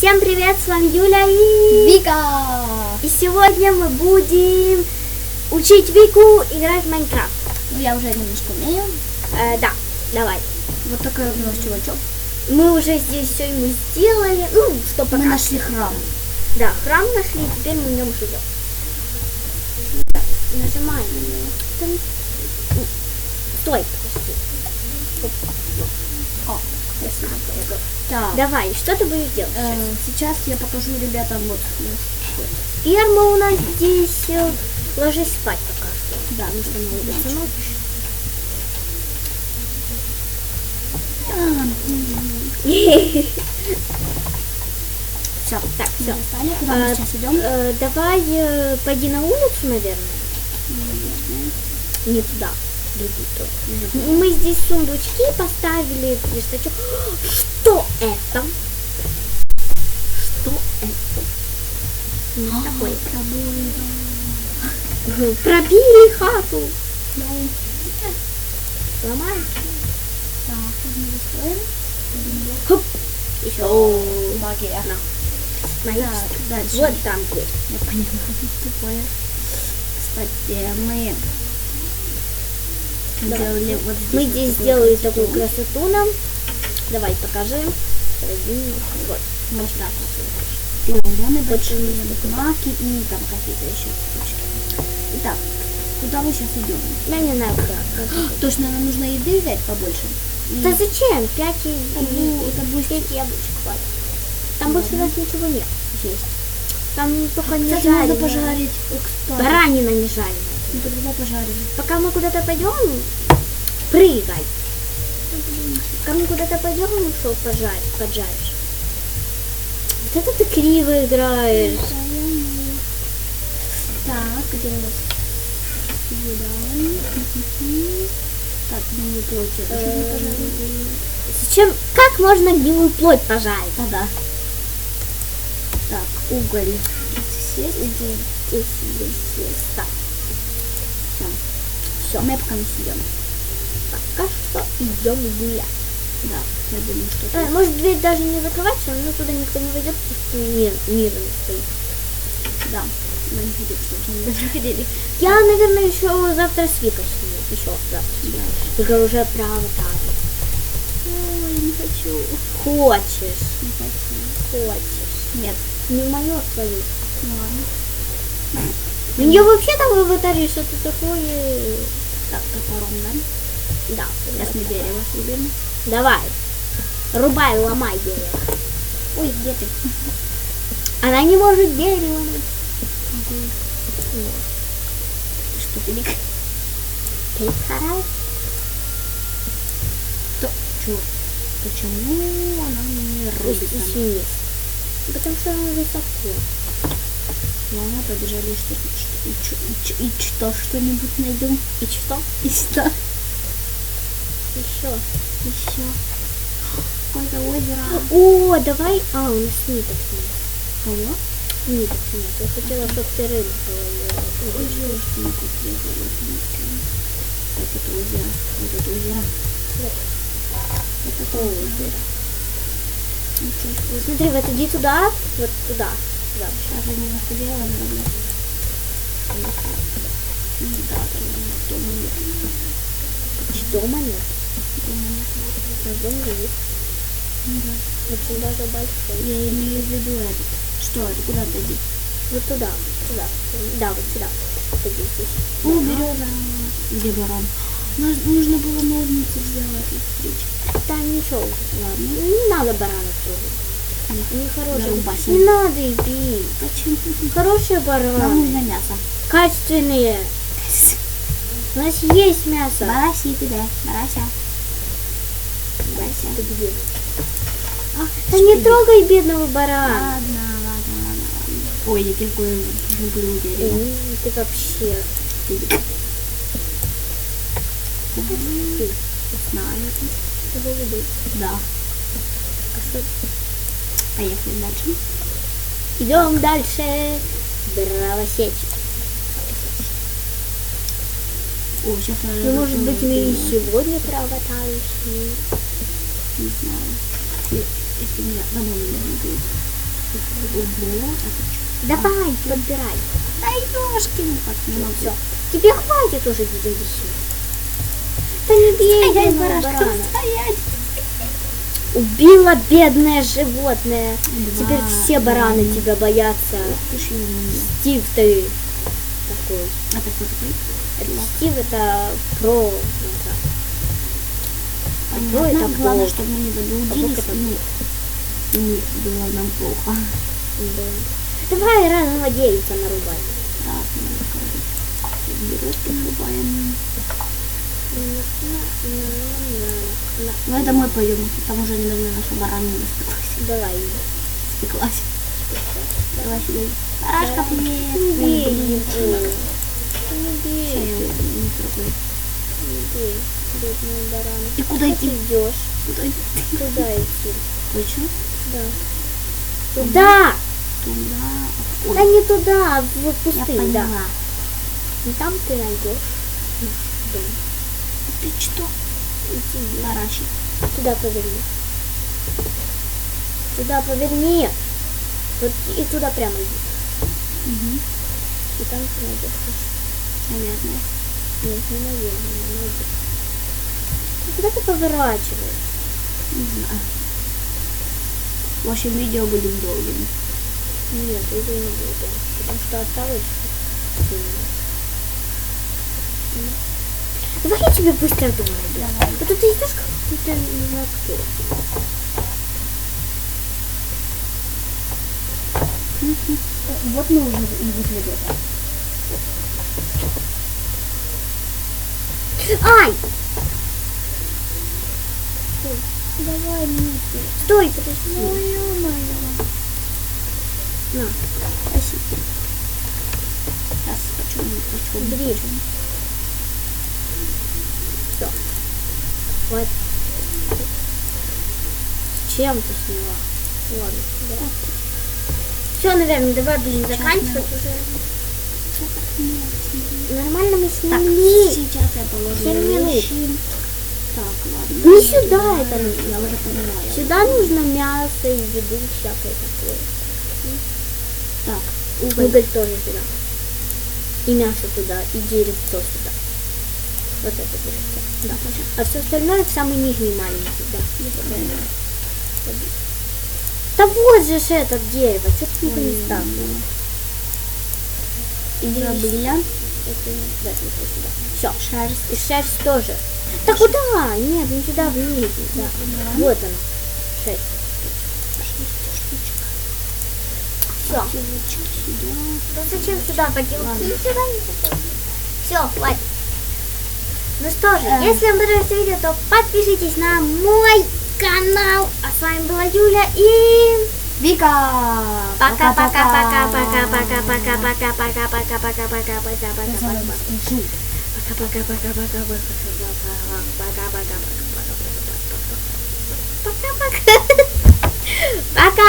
Всем привет, с вами Юля и... Вика! И сегодня мы будем учить Вику играть в Майнкрафт. Ну, я уже немножко умею. Э, да, давай. Вот такой у нас чувачок. Мы уже здесь все ему сделали. Ну, что пока. Мы нашли храм. Да, храм нашли, теперь мы в нем живем. Нажимаем на него. Стой, подожди. О, красиво. Так. Давай, что ты будешь делать? Э, сейчас я покажу ребятам вот. Ферма у нас здесь. э, Ложись спать пока что. Да, нужно Это улыбаться. ночь. Все, Так, все. Куда мы А, сейчас идем? Э, давай э, пойди на улицу, наверное. Не туда. Сторону. Мы здесь сундучки поставили, верстачок. Что это? Что это? Не такое. Пробили хату. Ломаем. Так, мы достроим. Хоп. Еще. Магия. На. Смотри. Так, дальше. Вот там дверь. Я поняла, тупое. Кстати, мы Делали вот здесь. Мы здесь сделали такую красоту нам. Давай покажи. Вот. Вот. Пионы большие, маки и там какие-то еще цветочки. Итак, куда мы сейчас идем? Я не знаю куда. Точно нам нужно еды взять побольше. И- Да зачем? Пять и... Ну, это будет Пять яблочек хватит. Там больше у нас ничего нет. есть. Там только не Кстати, можно жареное. пожарить. Э, кстати. Баранина не жареная. Ну, тогда пожарим. Пока мы куда-то пойдем, прыгай. Пока мы куда-то пойдем, что пожарить, поджаришь. Вот это ты криво играешь. Так, где у нас? Так, и плоть я тоже не Эм. пожарю. Зачем? Как можно гнилую плоть пожарить? Да, да. Так, уголь. Здесь есть? Здесь, здесь, здесь. Так. Все. Мы пока не идем. Пока что идем гулять. Да, я думаю, что это... может дверь даже не закрывать, всё равно туда никто не войдет, потому что мир, мирно стоит. Да. Мы не хотим, чтобы не заходили. Я, наверное, еще завтра с Викой сниму. Еще завтра сниму. Только уже про аватар. Ой, не хочу. Хочешь, Не хочу. хочешь. Нет. Не мое твою. Ну ладно. У нее вообще там в аватаре что-то такое... Так, топором, да? Да, Сейчас мы дерево срубим. Давай. Рубай, ломай дерево. Ой, где ты? Она не может дерево найти. Что ты? Перехарай. То, чё? Почему она не рубится? Потому что она высоко. Ладно, побежали, что, и, и, и что, что-нибудь найдем. И что? И что? Еще. Еще. Какое-то озеро. О, давай... А, у нас ниток нет. Кого? Ниток нет. Я хотела, чтобы ты рыбу половила. Ой, что мы сделали? Так, это озеро. Вот это озеро. Это озеро. Себе. Смотри, вот иди туда, вот туда. Туда. Сейчас они находила, наверное. Да, там дома нет. Дома нет. Дома нет. А дом есть. Да. Очень даже большой. Я имею в виду этот. Что это? Куда ты иди? Вот туда, туда. Да, вот сюда. Иди здесь. О, береза. Где баран? Нас- Нужно было ножницы сделать. Там ничего. Ладно. Не надо барана трогать. Зарубайся. Не надо их бить. Почему? Хорошие Нам бараны. нужно мясо. Качественные. У нас есть мясо. Бараси ты, да? Барася. Барася. Ты где? А, Да не трогай бедного барана. Ладно, ладно, ладно, ладно. Ой, я какое люблю дерево. М, Ты вообще. Ты Знаю. Да. А что? Поехали дальше. Идем дальше. Дровосечь. О, сейчас. Ну, может быть, мы и сегодня про аватаришь. Не знаю. Е- Если меня домой не будет. Что? Давай, подбирай. Ай, ножки, ну как не могу. Все. Тебе хватит уже вещей. Да не бей бедного барашка, стоять. Убила бедное животное. Теперь Да, все бараны да. тебя боятся. Стив ты такой. А ты кто такой? Это Стив это про. это, Понятно. это Главное, плохо. чтобы мы не А заблудились. вот это Ну, не было нам плохо. да. Давай разного дельца нарубай. Разные березки нарубаем. Ну это мы пойдем, там уже недавно наша баранина спеклась. Давай. Спеклась. Давай сюда. Барашка, привет. Не бей. Не бей. не трогаю. Не бей. Бедный баран. И куда Ты идти? идешь? Куда идти? Куда идти? Точно? Да. Туда! Туда. Ой, Да не туда, а в я пустынь, да. поняла. И там ты найдешь дом. Ты что? Иди, Барашек. Туда поверни. Туда поверни. Вот и туда прямо иди. Угу. И там ты найдешь наш Наверное. Нет, не наверное, не найдешь. Ну, Куда ты поворачиваешь? Не знаю. В общем, видео будет долгим. Нет, видео не будет. Потому что осталось... Давай я тебе быстро найду. Давай. Вот тут идешь как-то не знаю кто. Вот мы уже и возле дома. Ай! Давай, Митя. Стой, подожди. Ну, ё-моё. На, Спасибо. Сейчас почему, почему, Бери. почему. Вот. Чем ты сняла? Ладно, да. Все, наверное, давай будем Сейчас заканчивать уже. Так? Нормально мы Так, сняли. сейчас я положу Семь минут. вещи. Так, ладно. Не сюда это нужно. Я уже поняла. я Сюда нужно мясо и еду всякое такое. Так, Уголь, уголь. тоже сюда. И мясо туда, и деревцо сюда. Вот это деревцо. Да. А все остальное в самый нижний маленький, да. Да вот же ж это дерево, что ты его не ставила? И Забыла. Это, да, это сюда. Все. Шерсть. И шерсть тоже. Да куда? Нет, не сюда, вниз. Да. Вот она. Шесть. Все. Ну зачем сюда поделки? Не Все, хватит. Ну что же, Э. если вам понравилось видео, то подпишитесь на мой канал. А с вами была Юля и... Вика! Пока-пока-пока-пока-пока-пока-пока-пока-пока-пока-пока-пока-пока. Пока-пока-пока-пока-пока-пока-пока-пока. Пока. Пока.